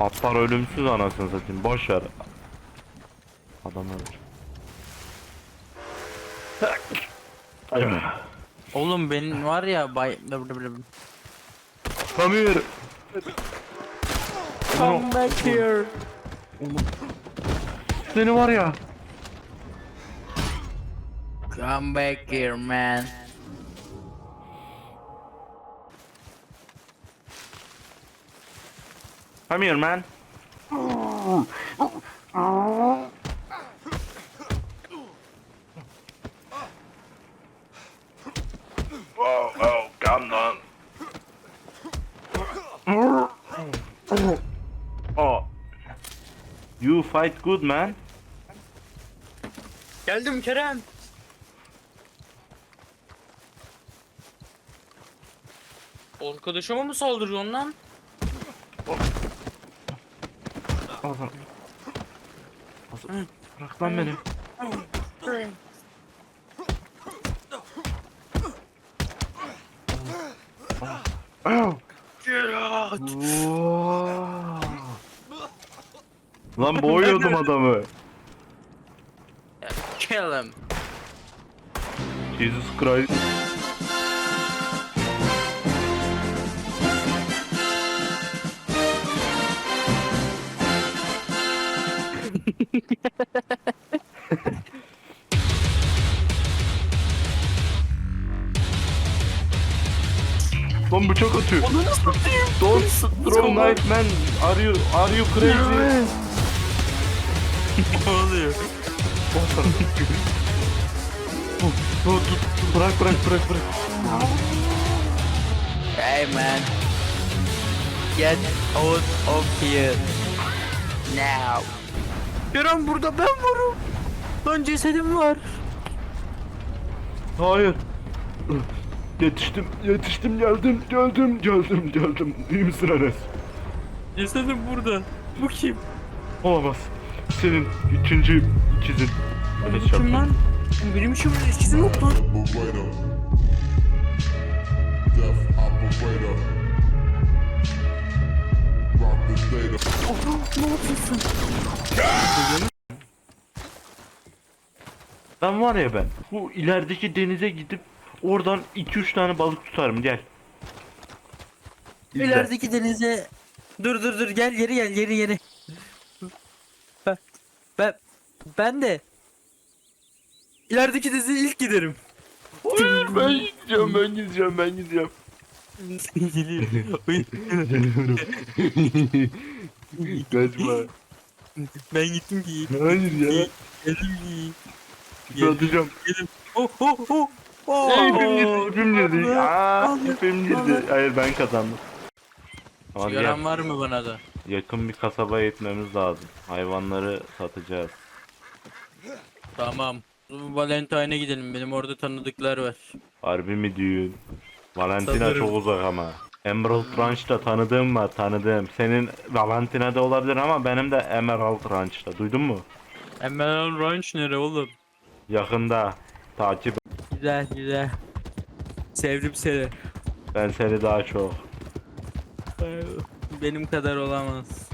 Atlar ölümsüz anasını satayım. Boş ver. Adam ölür. Oğlum benim var ya bay... Come here. Come back here. Seni var ya. Come back here man. Come here man. Oh, oh, calm down. Oh. You fight good man. Geldim Kerem. Arkadaşıma mı saldırıyorsun lan? Hasan. Hasan. Bırak lan beni. Lan boğuyordum adamı. Kill him. Jesus Christ. Lan bıçak atıyor. Don't throw knife man. Are you are you crazy? ne oluyor? Dur, dur, dur, bırak bırak bırak bırak. Hey man. Get out of here. Now. Kerem burada ben varım. Lan cesedim var. Hayır. Yetiştim, yetiştim, geldim, geldim, geldim, geldim. İyi misin Enes? Cesedim burada. Bu kim? Olamaz. Senin üçüncü ikizin. Enes Bu kim lan? Benim işim eskisi yok lan. operator. Death operator. Rock the data. Ben var ya ben. Bu ilerideki denize gidip oradan 2-3 tane balık tutarım gel. İzle. İlerideki denize... Dur dur dur gel geri gel geri geri. Ben, ben, ben de ilerideki denize ilk giderim. Hayır ben gideceğim ben gideceğim ben gideceğim. Geliyor. Geliyorum. Kaçma. ben gittim ki. Hayır ya. Geldim ki. İpi atacağım. Geldim. Oh oh oh. Oh. Ey, ipim girdi, ipim girdi. Aa, ipim girdi. Hayır ben kazandım. Ama Sigaran var mı bana da? yakın bir kasabaya gitmemiz lazım. Hayvanları satacağız. Tamam. Valentine'e gidelim. Benim orada tanıdıklar var. Harbi mi diyorsun? Valentina Sanırım. çok uzak ama. Emerald Ranch'ta tanıdığım var tanıdığım. Senin Valentina'da olabilir ama benim de Emerald Ranch'ta. Duydun mu? Emerald Ranch nere oğlum? Yakında. Takip. Güzel güzel. Sevdim seni. Ben seni daha çok. Benim kadar olamaz.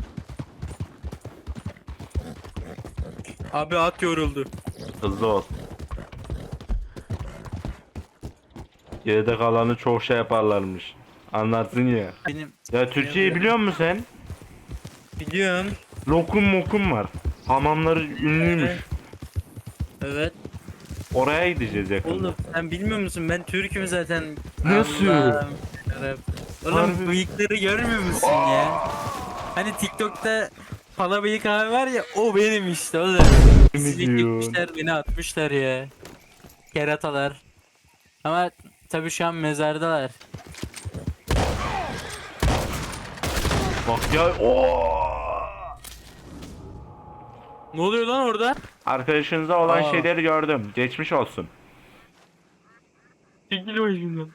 Abi at yoruldu. Hızlı ol. Geride kalanı çok şey yaparlarmış. Anlarsın ya. Benim Ya Türkçeyi biliyor musun sen? biliyorum. Lokum mokum var. Hamamları ünlüymüş. Evet. Oraya gideceğiz yakında. Oğlum sen bilmiyor musun? Ben Türk'üm zaten. Nasıl? Allah'ım yarabbim. Oğlum Harbi. bıyıkları görmüyor musun ya? Hani TikTok'ta pala bıyık abi var ya o benim işte oğlum. Ne gitmişler beni atmışlar ya. Keratalar. Ama tabii şu an mezardalar. Bak ya. Oo! Ne oluyor lan orada? Arkadaşınıza olan Aa. şeyleri gördüm. Geçmiş olsun. Çekil başımdan.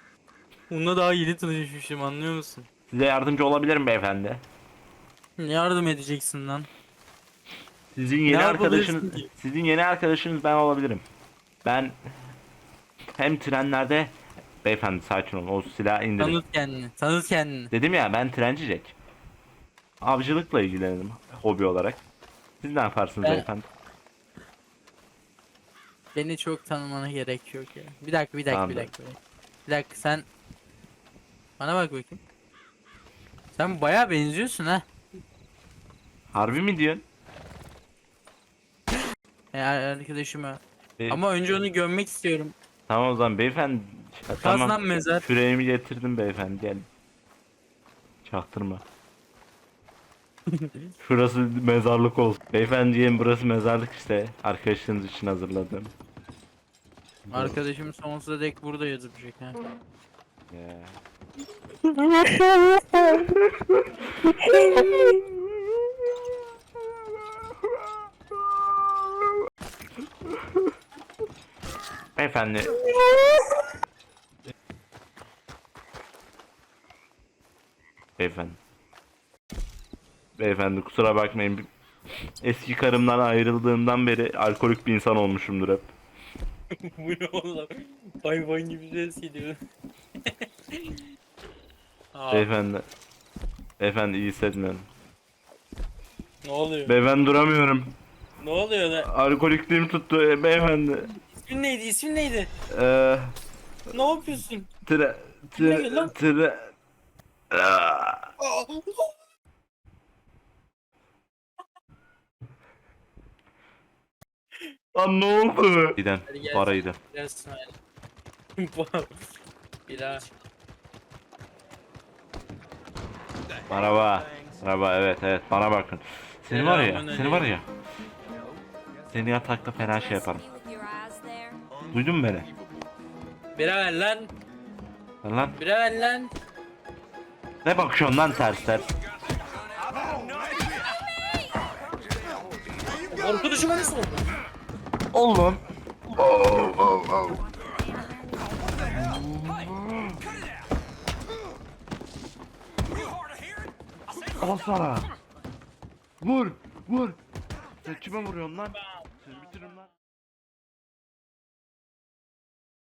Onunla daha yeni tanışmışım anlıyor musun? Size yardımcı olabilirim beyefendi. Yardım edeceksin lan. Sizin yeni Ne arkadaşınız, ki? sizin yeni arkadaşınız ben olabilirim. Ben hem trenlerde beyefendi sakin olun o silahı indirin. Tanıt kendini. Tanıt kendini. Dedim ya ben trenci Jack. avcılıkla ilgilenirim hobi olarak. Siz ne yaparsınız Ben- beyefendi? Beni çok tanımana gerek yok ya. Bir dakika bir dakika Tamam, bir dakika. Bir dakika sen bana bak bakayım. Sen baya benziyorsun ha. Harbi mi diyorsun? Yani arkadaşıma. Be- Ama önce onu gömmek istiyorum. Tamam o zaman beyefendi. Ya, Kaznan tamam. mezar. Küreğimi getirdim beyefendi gel. Çaktırma. Şurası mezarlık olsun. Beyefendiciğim burası mezarlık işte. Arkadaşınız için hazırladım. Arkadaşım sonsuza dek burada yazılacak ha. Ya. Beyefendi. Beyefendi. Beyefendi kusura bakmayın. Eski karımdan ayrıldığımdan beri alkolik bir insan olmuşumdur hep. Bu ne oğlum? Hayvan gibi ses geliyor. Aa, Beyefendi. Beyefendi iyi hissetmiyorum. ne oluyor? Beyefendi duramıyorum. Ne oluyor lan? Alkolikliğim tuttu e, beyefendi. İsmin neydi? İsmin neydi? Eee... Ne yapıyorsun? Tire... Ne Tire... lan? Tire... Aa! Lan ne oldu? Giden. Hadi. Paraydı. Merhaba. Merhaba evet evet bana bakın. Seni var ya, seni var ya. Seni yatakta fena şey yaparım. Duydun mu beni? Bira ver lan. Lan lan Bira ver lan. ne bakıyorsun lan ters ters? Arkadaşıma ne sordun? Oğlum. Al sana. Vur, vur. Sen kime vuruyorsun lan?